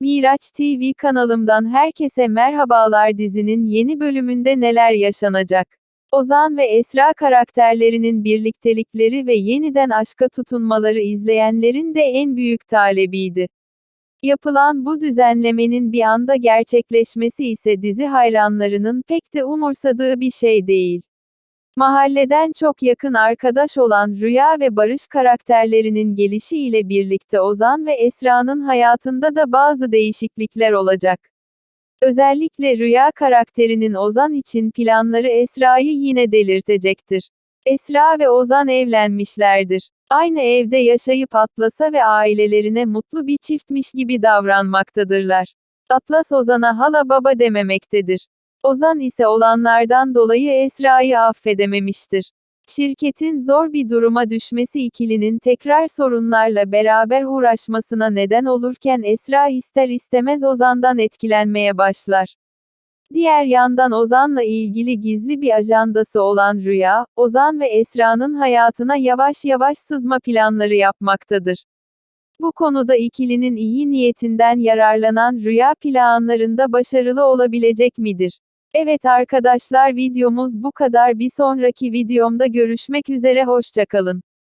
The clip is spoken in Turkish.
Miraç TV kanalımdan herkese merhabalar dizinin yeni bölümünde neler yaşanacak? Ozan ve Esra karakterlerinin birliktelikleri ve yeniden aşka tutunmaları izleyenlerin de en büyük talebiydi. Yapılan bu düzenlemenin bir anda gerçekleşmesi ise dizi hayranlarının pek de umursadığı bir şey değil. Mahalleden çok yakın arkadaş olan Rüya ve Barış karakterlerinin gelişi ile birlikte Ozan ve Esra'nın hayatında da bazı değişiklikler olacak. Özellikle Rüya karakterinin Ozan için planları Esra'yı yine delirtecektir. Esra ve Ozan evlenmişlerdir. Aynı evde yaşayıp Atlas'a ve ailelerine mutlu bir çiftmiş gibi davranmaktadırlar. Atlas Ozan'a hala baba dememektedir. Ozan ise olanlardan dolayı Esra'yı affedememiştir. Şirketin zor bir duruma düşmesi ikilinin tekrar sorunlarla beraber uğraşmasına neden olurken Esra ister istemez Ozan'dan etkilenmeye başlar. Diğer yandan Ozan'la ilgili gizli bir ajandası olan Rüya, Ozan ve Esra'nın hayatına yavaş yavaş sızma planları yapmaktadır. Bu konuda ikilinin iyi niyetinden yararlanan Rüya planlarında başarılı olabilecek midir? Evet arkadaşlar videomuz bu kadar bir sonraki videomda görüşmek üzere hoşçakalın.